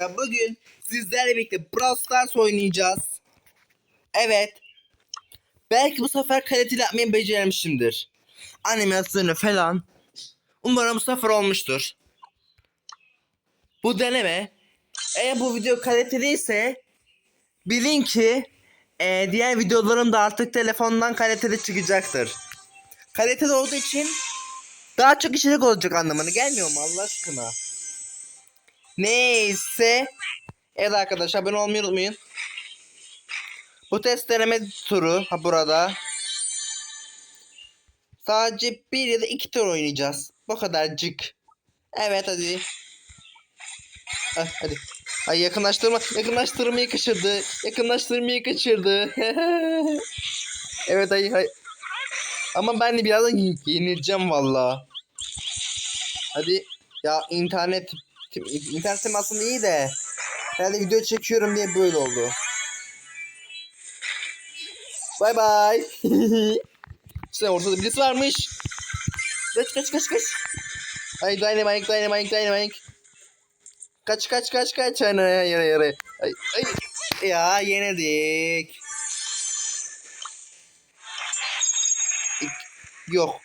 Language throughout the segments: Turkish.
Bugün sizlerle birlikte Brawl Stars oynayacağız. Evet. Belki bu sefer kaliteli yapmayı becermişimdir. Animasyonu falan. Umarım bu sefer olmuştur. Bu deneme. Eğer bu video kaliteliyse bilin ki eee, diğer videolarım da artık telefondan kaliteli çıkacaktır. Kaliteli olduğu için daha çok içerik olacak anlamına gelmiyor mu Allah aşkına? Neyse. Evet arkadaşlar abone olmayı unutmayın. Bu test deneme turu ha burada. Sadece bir ya da iki tur oynayacağız. Bu kadarcık. Evet hadi. Ah, hadi. Ay yakınlaştırma, yakınlaştırmayı kaçırdı. Yakınlaştırmayı kaçırdı. evet ay hay. Ama ben de birazdan ye- yenileceğim valla. Hadi. Ya internet internetim aslında iyi de herhalde video çekiyorum diye böyle oldu. Bay bay. işte ortada birisi varmış. Kaç kaç kaç kaç. Ay dynamite dynamite dynamite. Kaç kaç kaç kaç. Ana yere yere. Ay ay. Ya yenildik. İk- Yok.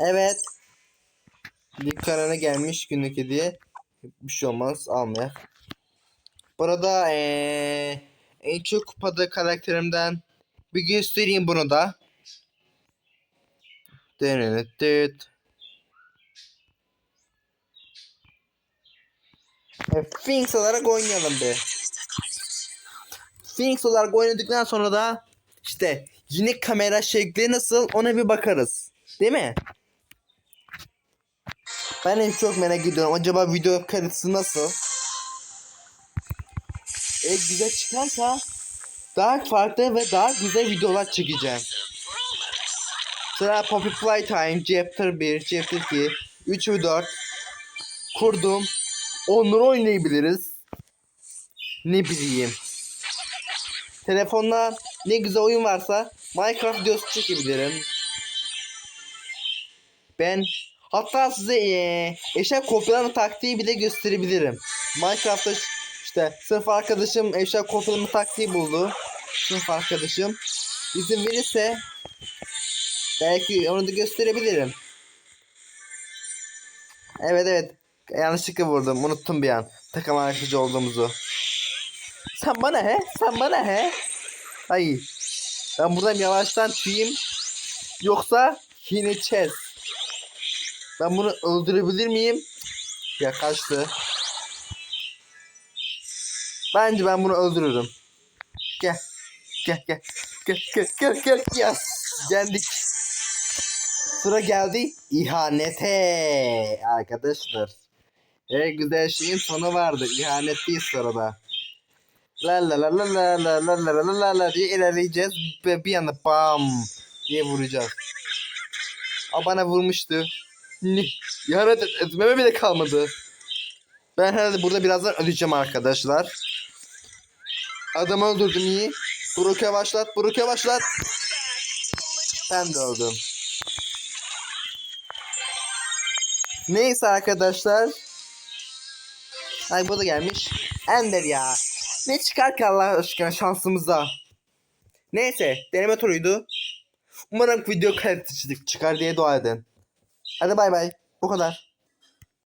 Evet. Bir karara gelmiş günlük hediye. Bir şey olmaz almayak. Burada eee en çok kupada karakterimden bir göstereyim bunu da. E, Phoenix olarak oynayalım be. Phoenix olarak oynadıktan sonra da işte yine kamera şekli nasıl ona bir bakarız. Değil mi? Ben de çok merak ediyorum. Acaba video kalitesi nasıl? E güzel çıkarsa daha farklı ve daha güzel videolar çekeceğim. Sıra Poppy Playtime, Chapter 1, Chapter 2, 3 ve 4 kurdum. Onları oynayabiliriz. Ne bileyim. Telefonda ne güzel oyun varsa Minecraft videosu çekebilirim. Ben hatta size eee eşya kopyalama taktiği bile gösterebilirim. Minecraft'ta işte sınıf arkadaşım eşya kopyalama taktiği buldu. Sınıf arkadaşım. İzin verirse belki onu da gösterebilirim. Evet evet. Yanlışlıkla vurdum. Unuttum bir an. Takım arkadaşı olduğumuzu. Sen bana he? Sen bana he? Ay. Ben buradan yavaştan tüyeyim. Yoksa hineceğiz. Ben bunu öldürebilir miyim? Ya kaçtı. Bence ben bunu öldürürüm. Gel. Gel gel. Gel gel gel gel. Yes. Geldik. Sıra geldi ihanete arkadaşlar. Her güzel şeyin sonu vardır. İhanet değil sırada. La la la la la la la la la la la diye ilerleyeceğiz ve bir anda bam diye vuracağız. O bana vurmuştu. İhanet et- etmeme bile kalmadı. Ben herhalde burada birazdan öleceğim arkadaşlar. Adamı öldürdüm iyi. Brook'e başlat, Brook'e başlat. Ben de öldüm. Neyse arkadaşlar. Ay bu da gelmiş. Ender ya. Ne çıkar ki Allah aşkına şansımıza. Neyse deneme turuydu. Umarım video kaliteli çıkar diye dua edin. Hadi bay bay. Bu kadar.